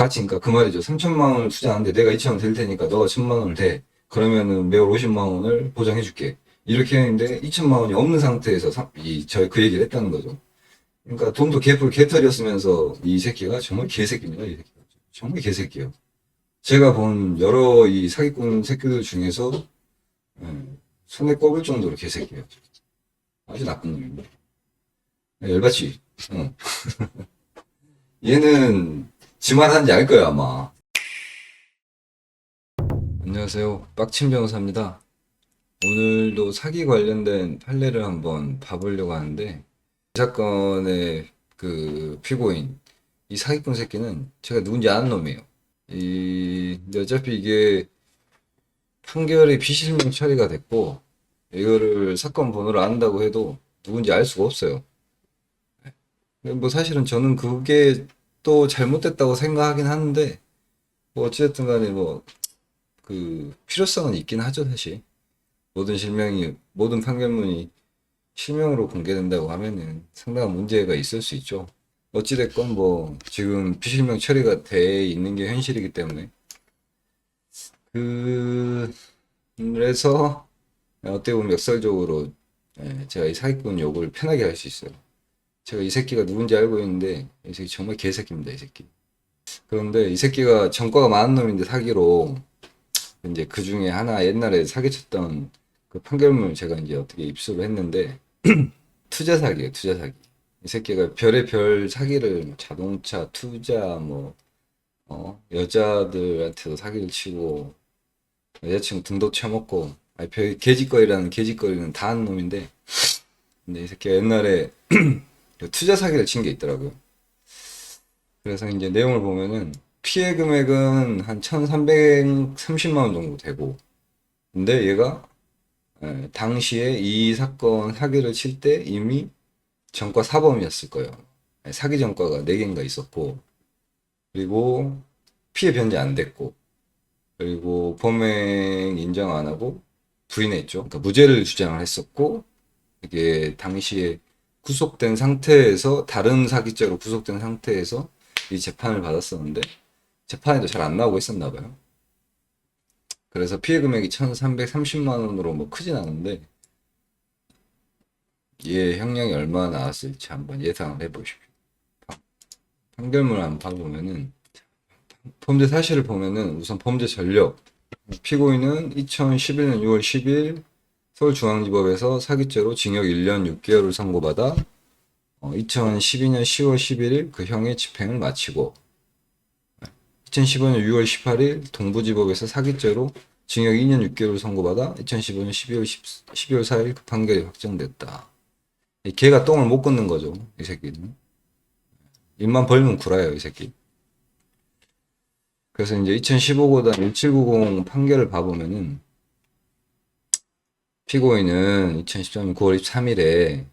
가치니까 그 말이죠. 3천만 원을 투자하는데 내가 2천 원 될 테니까 너가 1천만 원을 대. 그러면은 매월 50만 원을 보장해 줄게. 이렇게 했는데 2천만 원이 없는 상태에서 사- 이, 저, 그 얘기를 했다는 거죠. 그러니까 돈도 개뿔 개털이었으면서 이 새끼가 정말 개새끼입니다. 이 새끼가. 정말 개새끼예요. 제가 본 여러 이 사기꾼 새끼들 중에서 예, 손에 꼽을 정도로 개새끼예요. 아주 나쁜 놈입니다. 예, 열받지? 응. 얘는 지 말하는지 알 거예요, 아마. 안녕하세요. 빡친 변호사입니다. 오늘도 사기 관련된 판례를 한번 봐보려고 하는데, 이 사건의 그 피고인, 이 사기꾼 새끼는 제가 누군지 아는 놈이에요. 이, 근데 어차피 이게 판결이 비실명 처리가 됐고, 이거를 사건 번호를 안다고 해도 누군지 알 수가 없어요. 뭐 사실은 저는 그게 또 잘못됐다고 생각하긴 하는데, 뭐 어찌됐든 간에 뭐, 그, 필요성은 있긴 하죠, 사실. 모든 실명이, 모든 판결문이 실명으로 공개된다고 하면은 상당한 문제가 있을 수 있죠. 어찌됐건 뭐, 지금 비실명 처리가 돼 있는 게 현실이기 때문에. 그, 그래서, 어떻게 보면 역설적으로, 예, 제가 이 사기꾼 욕을 편하게 할 수 있어요. 제가 이 새끼가 누군지 알고 있는데, 이 새끼 정말 개새끼입니다, 이 새끼. 그런데 이 새끼가 전과가 많은 놈인데 사기로, 이제 그 중에 하나 옛날에 사기쳤던 그 판결문을 제가 이제 어떻게 입수를 했는데, 투자 사기예요, 투자 사기. 이 새끼가 별의 별 사기를 자동차, 투자, 뭐, 어, 여자들한테도 사기를 치고, 여자친구 등도 쳐먹고, 아니, 별, 개짓거리라는 개짓거리는 다 하는 놈인데, 근데 이 새끼가 옛날에 투자 사기를 친 게 있더라고요. 그래서 이제 내용을 보면은, 피해 금액은 한 1330만 원 정도 되고, 근데 얘가, 에, 당시에 이 사건 사기를 칠 때 이미 전과 사범이었을 거예요. 에, 사기 전과가 4개인가 있었고, 그리고 피해 변제 안 됐고, 그리고 범행 인정 안 하고 부인했죠. 그러니까 무죄를 주장을 했었고, 이게 당시에 구속된 상태에서, 다른 사기죄로 구속된 상태에서 이 재판을 받았었는데, 재판에도 잘 안 나오고 있었나 봐요. 그래서 피해 금액이 1330만 원으로 뭐 크진 않은데, 얘 형량이 얼마나 나왔을지 한번 예상을 해보십시오. 판- 판결문을 한번 봐보면은, 범죄 사실을 보면은 우선 범죄 전력, 피고인은 2011년 6월 10일 서울중앙지법에서 사기죄로 징역 1년 6개월을 선고받아 어, 2012년 10월 11일 그 형의 집행을 마치고 2015년 6월 18일 동부지법에서 사기죄로 징역 2년 6개월을 선고받아 2015년 12월 10, 12월 4일 그 판결이 확정됐다. 이 개가 똥을 못 걷는 거죠, 이 새끼는. 입만 벌면 구라예요, 이 새끼. 그래서 이제 2015고단 1790 판결을 봐보면은 피고인은 2013년 9월 23일에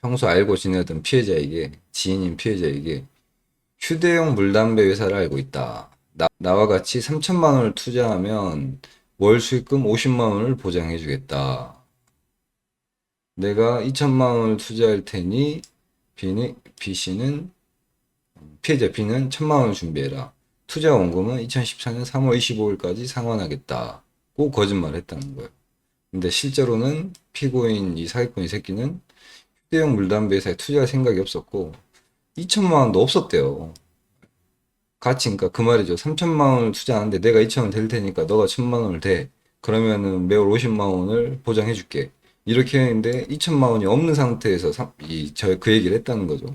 평소 알고 지내던 피해자에게 지인인 피해자에게 휴대용 물담배 회사를 알고 있다. 나, 나와 같이 3천만 원을 투자하면 월 수익금 50만 원을 보장해 주겠다. 내가 2천만 원을 투자할 테니 B는, B 씨는 피해자 B는 1천만 원을 준비해라. 투자 원금은 2014년 3월 25일까지 상환하겠다고 거짓말했다는 거예요. 근데 실제로는 피고인 이 사기꾼 이 새끼는 휴대용 물담배 회사에 투자할 생각이 없었고 2천만 원도 없었대요. 가치니까 그 말이죠. 3천만 원을 투자하는데 내가 2천 원 될 테니까 너가 1천만 원을 대. 그러면은 매월 50만 원을 보장해 줄게. 이렇게 했는데 2천만 원이 없는 상태에서 이저 그 얘기를 했다는 거죠.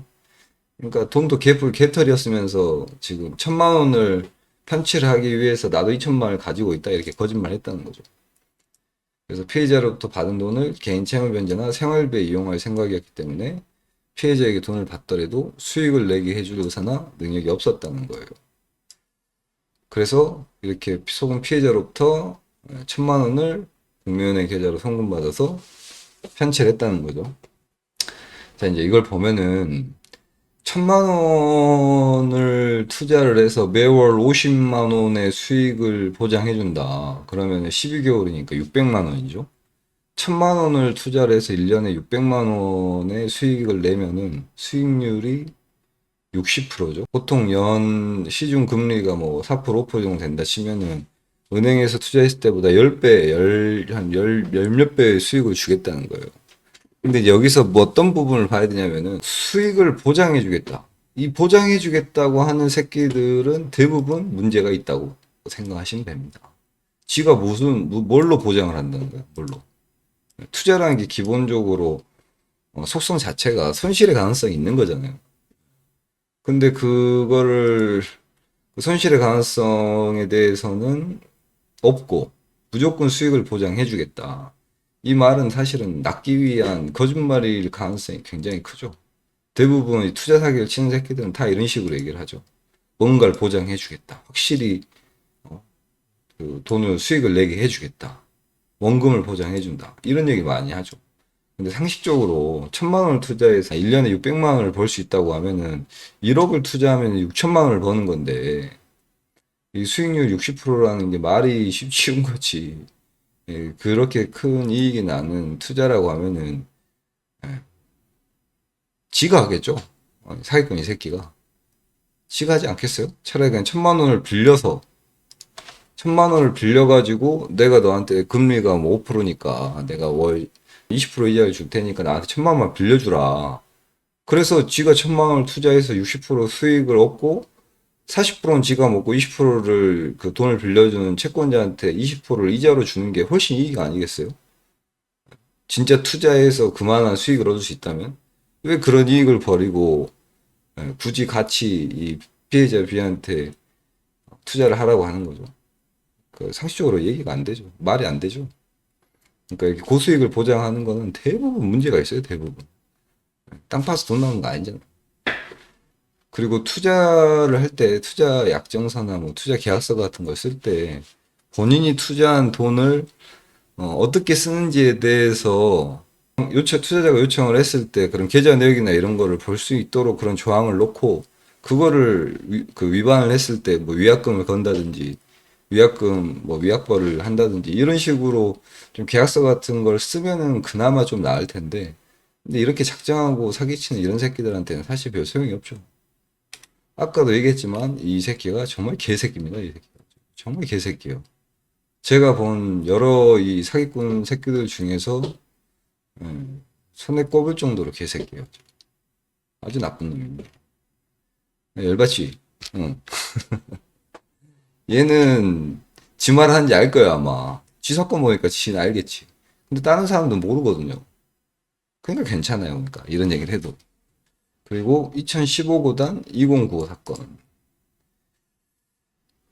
그러니까 돈도 개뿔 개털이었으면서 지금 천만 원을 편취를 하기 위해서 나도 2천만 원을 가지고 있다 이렇게 거짓말 했다는 거죠. 그래서 피해자로부터 받은 돈을 개인 채무 변제나 생활비에 이용할 생각이었기 때문에 피해자에게 돈을 받더라도 수익을 내게 해줄 의사나 능력이 없었다는 거예요. 그래서 이렇게 속은 피해자로부터 천만 원을 국민은행 계좌로 송금받아서 편취를 했다는 거죠. 자, 이제 이걸 보면은 천만 원을 투자를 해서 매월 50만 원의 수익을 보장해 준다. 그러면 12개월이니까 600만 원이죠. 천만 원을 투자를 해서 1년에 600만 원의 수익을 내면은 수익률이 60%죠. 보통 연 시중 금리가 뭐 4% 5% 정도 된다 치면은 은행에서 투자했을 때보다 10배, 10, 한 10, 10몇 배의 수익을 주겠다는 거예요. 근데 여기서 뭐 어떤 부분을 봐야 되냐면은 수익을 보장해 주겠다. 이 보장해 주겠다고 하는 새끼들은 대부분 문제가 있다고 생각하시면 됩니다. 지가 무슨 뭐- 뭘로 보장을 한다는 거야? 뭘로? 투자라는 게 기본적으로 어, 속성 자체가 손실의 가능성이 있는 거잖아요. 근데 그거를 그 손실의 가능성에 대해서는 없고 무조건 수익을 보장해 주겠다. 이 말은 사실은 낚기 위한 거짓말일 가능성이 굉장히 크죠. 대부분 이 투자 사기를 치는 새끼들은 다 이런 식으로 얘기를 하죠. 뭔가를 보장해 주겠다. 확실히 어, 그 돈을 수익을 내게 해 주겠다. 원금을 보장해 준다. 이런 얘기 많이 하죠. 근데 상식적으로 천만 원을 투자해서 1년에 600만 원을 벌 수 있다고 하면은 1억을 투자하면 6천만 원을 버는 건데 이 수익률 60%라는 게 말이 쉽- 쉬운 거지. 예, 그렇게 큰 이익이 나는 투자라고 하면은 예, 지가 하겠죠. 어, 사기꾼 이 새끼가. 지가 하지 않겠어요? 차라리 그냥 천만 원을 빌려서 천만 원을 빌려가지고 내가 너한테 금리가 뭐 5%니까 내가 월 20% 이자를 줄 테니까 나한테 천만 원만 빌려주라. 그래서 지가 천만 원을 투자해서 60% 수익을 얻고 40%는 지가 먹고 20%를 그 돈을 빌려주는 채권자한테 20%를 이자로 주는 게 훨씬 이익 아니겠어요? 진짜 투자해서 그만한 수익을 얻을 수 있다면 왜 그런 이익을 버리고 예, 굳이 같이 이 피해자 B한테 투자를 하라고 하는 거죠. 그 상식적으로 얘기가 안 되죠. 말이 안 되죠. 그러니까 이렇게 고수익을 보장하는 거는 대부분 문제가 있어요. 대부분. 땅 파서 돈 나오는 거 아니잖아. 그리고 투자를 할 때 투자 약정서나 뭐 투자 계약서 같은 걸 쓸 때 본인이 투자한 돈을 어, 떻게 쓰는지에 대해서 요청 투자자가 요청을 했을 때 그런 계좌 내역이나 이런 거를 볼 수 있도록 그런 조항을 놓고 그거를 위, 그 위반을 했을 때 뭐 위약금을 건다든지 위약금 뭐 위약벌을 한다든지 이런 식으로 좀 계약서 같은 걸 쓰면은 그나마 좀 나을 텐데 근데 이렇게 작정하고 사기치는 이런 새끼들한테는 사실 별 소용이 없죠. 아까도 얘기했지만 이 새끼가 정말 개새끼입니다. 이 새끼가 정말 개새끼예요. 제가 본 여러 이 사기꾼 새끼들 중에서 음, 손에 꼽을 정도로 개새끼예요. 아주 나쁜 놈입니다. 네, 열받지? 응. 얘는 지 말 하는지 알 거야 아마. 지 사건 보니까 지는 알겠지. 근데 다른 사람도 모르거든요. 그러니까 괜찮아요. 그러니까 이런 얘기를 해도. 그리고 2015구단 2095 사건.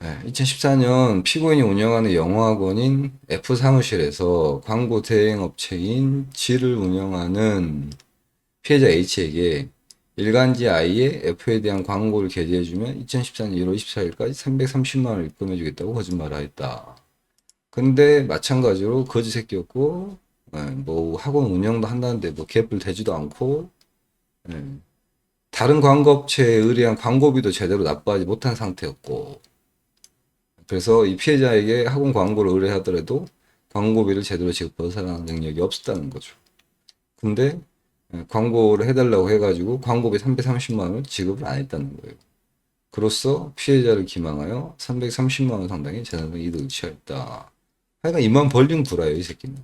네, 2014년 피고인이 운영하는 영어학원인 F 사무실에서 광고 대행업체인 G를 운영하는 피해자 H에게 일간지 I에 F에 대한 광고를 게재해주면 2014년 1월 24일까지 330만 원을 입금해주겠다고 거짓말을 했다. 근데 마찬가지로 거지 새끼였고, 예, 뭐 학원 운영도 한다는데 뭐 개뿔 되지도 않고, 예, 다른 광고업체에 의뢰한 광고비도 제대로 납부하지 못한 상태였고, 그래서 이 피해자에게 학원 광고를 의뢰하더라도 광고비를 제대로 사람 능력이 없었다는 거죠. 근데 예, 광고를 해달라고 해가지고 광고비 330만 원을 지급을 안 했다는 거예요. 그로써 피해자를 기망하여 330만 원 상당의 재산상 이득을 취하였다. 하여간 이만 벌린 구라예요, 이 새끼는.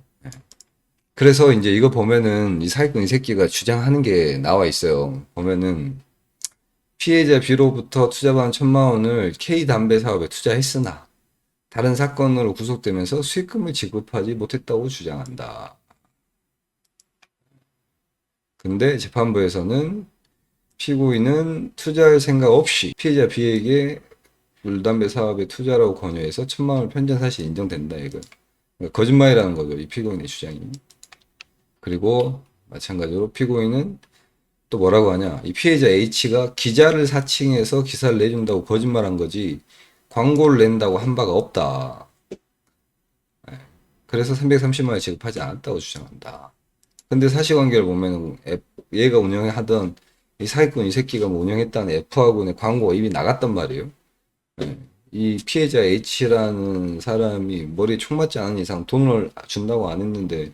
예. 그래서 이제 이거 보면은 이 사기꾼 이 새끼가 주장하는 게 나와 있어요. 보면은 피해자 B로부터 투자받은 천만 원을 K 담배 사업에 투자했으나 다른 사건으로 구속되면서 수익금을 지급하지 못했다고 주장한다. 근데 재판부에서는 피고인은 투자할 생각 없이 피해자 B에게 물담배 사업에 투자라고 권유해서 천만 원을 편전 사실 인정된다 이거 그러니까 거짓말이라는 거죠 이 피고인의 주장이 그리고 마찬가지로 피고인은 또 뭐라고 하냐 이 피해자 H가 기자를 사칭해서 기사를 내준다고 거짓말한 거지 광고를 낸다고 한 바가 없다 예. 그래서 330만 원 지급하지 않았다고 주장한다 근데 사실관계를 보면 얘가 운영하던 이 사기꾼 이 새끼가 뭐 운영했다는 F학원의 광고가 이미 나갔단 말이에요. 네. 이 피해자 H라는 사람이 머리에 총 맞지 않은 이상 돈을 준다고 안 했는데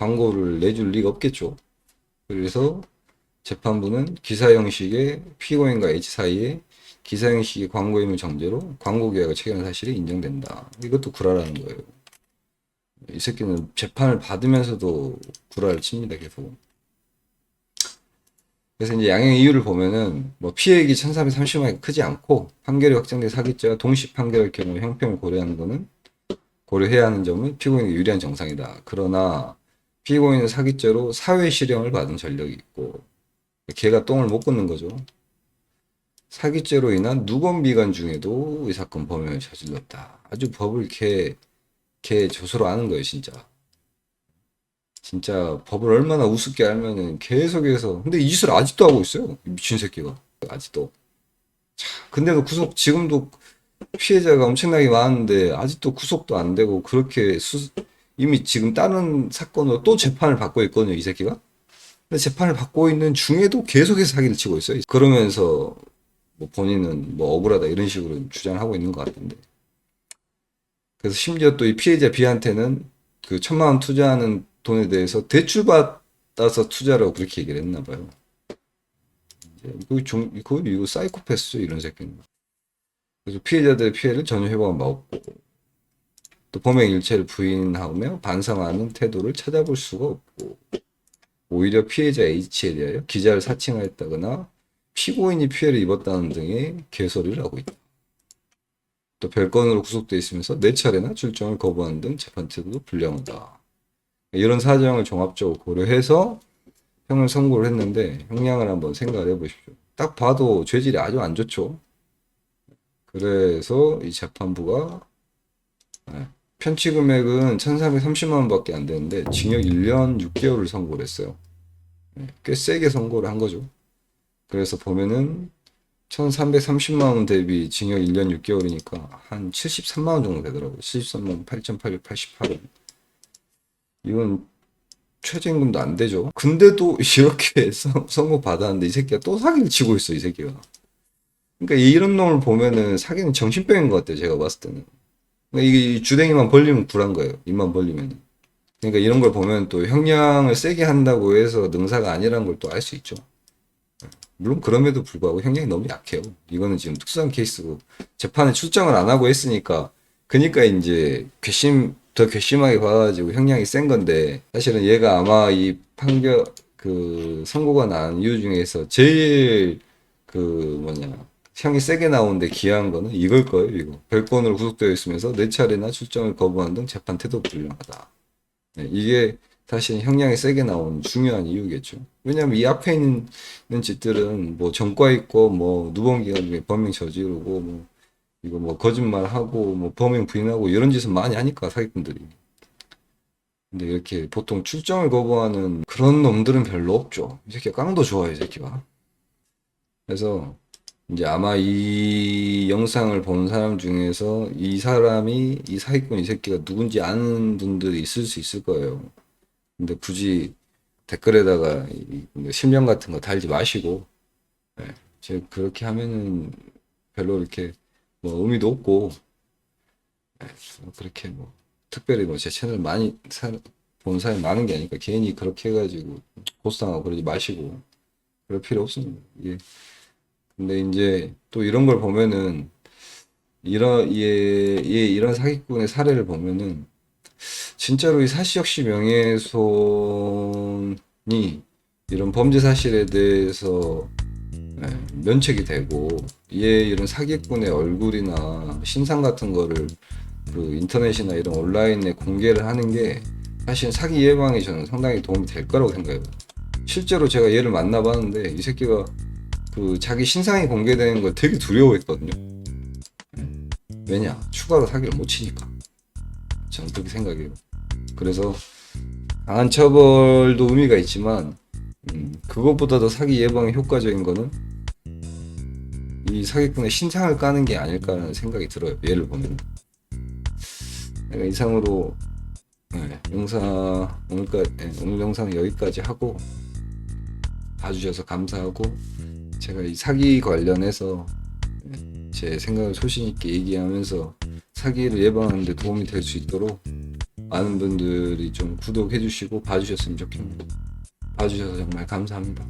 광고를 내줄 리가 없겠죠. 그래서 재판부는 기사 형식의 피고인과 H 사이에 기사 형식의 광고임을 정제로 광고 계약을 체결한 사실이 인정된다. 이것도 구라라는 거예요. 이 새끼는 재판을 받으면서도 구라를 칩니다, 계속. 그래서 이제 양형 이유를 보면은 뭐 피해액이 1330만이 크지 않고 판결이 확정된 사기죄와 동시 판결할 경우 형평을 고려하는 거는 고려해야 하는 점은 피고인에게 유리한 정상이다. 그러나 피고인은 사기죄로 사회 실형을 받은 전력이 있고 걔가 똥을 못 끊는 거죠. 사기죄로 인한 누범 비관 중에도 이 사건 범행을 저질렀다. 아주 법을 개, 개 조서로 아는 거예요, 진짜. 진짜 법을 얼마나 우습게 알면은 계속해서 근데 이 짓을 아직도 하고 있어요. 이 미친 새끼가 아직도. 참, 근데도 구속 지금도 피해자가 엄청나게 많은데 아직도 구속도 안 되고 그렇게 수, 이미 지금 다른 사건으로 또 재판을 받고 있거든요, 이 새끼가. 근데 재판을 받고 있는 중에도 계속해서 사기를 치고 있어요. 그러면서 뭐 본인은 뭐 억울하다 이런 식으로 주장을 하고 있는 것 같은데. 그래서 심지어 또 이 피해자 B한테는 그 천만 원 투자하는 돈에 대해서 대출 받아서 투자라고 그렇게 얘기를 했나 봐요. 이거 좀 이거 이거 사이코패스죠 이런 새끼는. 그래서 피해자들의 피해를 전혀 회복한 바 없고 또 범행 일체를 부인하며 반성하는 태도를 찾아볼 수가 없고 오히려 피해자 H에 대하여 기자를 사칭하였다거나 피고인이 피해를 입었다는 등의 개소리를 하고 있다. 또 별건으로 구속돼 있으면서 네 차례나 출정을 거부하는 등 재판 태도도 불량하다. 이런 사정을 종합적으로 고려해서 형을 선고를 했는데 형량을 한번 생각을 해보십시오. 딱 봐도 죄질이 아주 안 좋죠. 그래서 이 재판부가 네, 편취 금액은 1,430만 원밖에 안 되는데 징역 1년 6개월을 선고를 했어요. 네, 꽤 세게 선고를 한 거죠. 그래서 보면은 1,330만 원 대비 징역 1년 6개월이니까 한 73만 원 정도 되더라고요. 73만 8,888원. 이건 최저임금도 안 되죠. 근데도 이렇게 선- 선고 받았는데 이 새끼가 또 사기를 치고 있어, 이 새끼가. 그러니까 이런 놈을 보면은 사기는 정신병인 것 같아요, 제가 봤을 때는. 그러니까 이게 주댕이만 벌리면 불한 거예요, 입만 벌리면. 그러니까 이런 걸 보면 또 형량을 세게 한다고 해서 능사가 아니라는 걸 또 알 수 있죠. 물론 그럼에도 불구하고 형량이 너무 약해요. 이거는 지금 특수한 케이스고 재판에 출정을 안 하고 했으니까 그니까 이제 괘씸 더 괘씸하게 봐가지고 형량이 센 건데 사실은 얘가 아마 이 판결 그 선고가 난 이유 중에서 제일 그 뭐냐 형이 세게 나오는데 기여한 거는 이걸 거예요 이거 별건으로 구속되어 있으면서 네 차례나 출정을 거부한 등 재판 태도 불량하다 네, 이게 사실 형량이 세게 나온 중요한 이유겠죠 왜냐면 이 앞에 있는 짓들은 뭐 전과 있고 뭐 누범기간 중에 범행 저지르고 뭐 이거 뭐 거짓말하고 뭐 범행 부인하고 이런 짓은 많이 하니까 사기꾼들이. 근데 이렇게 보통 출정을 거부하는 그런 놈들은 별로 없죠. 이 새끼가 깡도 좋아해, 이 새끼가. 그래서 이제 아마 이 영상을 본 사람 중에서 이 사람이 이 사기꾼 이 새끼가 누군지 아는 분들이 있을 수 있을 거예요. 근데 굳이 댓글에다가 이- 이 실명 같은 거 달지 마시고, 예, 제 그렇게 하면은 별로 이렇게 뭐 의미도 없고 예, 그렇게 뭐 특별히 뭐 제 채널 많이 사, 본 사람이 많은 게 아니까 괜히 그렇게 해가지고 고스당하고 그러지 마시고 그럴 필요 없습니다. 예. 근데 이제 또 이런 걸 보면은 이런 얘, 얘 이런 사기꾼의 사례를 보면은 진짜로 이 사시역시 명예훼손이 이런 범죄 사실에 대해서 예, 면책이 되고 얘 이런 사기꾼의 얼굴이나 신상 같은 거를 그 인터넷이나 이런 온라인에 공개를 하는 게 사실 사기 예방에 저는 상당히 도움이 될 거라고 생각해요. 실제로 제가 얘를 만나봤는데 이 새끼가 그 자기 신상이 공개되는 걸 되게 두려워했거든요. 예. 왜냐? 추가로 사기를 못 치니까. 저는 그렇게 생각해요. 그래서 강한 처벌도 의미가 있지만 음, 그것보다 더 사기 예방에 효과적인 거는 이 사기꾼의 신상을 까는 게 아닐까라는 생각이 들어요. 얘를 보면. 내가 이상으로 네, 영상 오늘까지 네, 오늘 영상 여기까지 하고 봐주셔서 감사하고 제가 이 사기 관련해서 네, 제 생각을 소신 있게 얘기하면서 사기를 예방하는 데 도움이 될 수 있도록 많은 분들이 좀 구독해 주시고 봐주셨으면 좋겠네요. 봐주셔서 정말 감사합니다.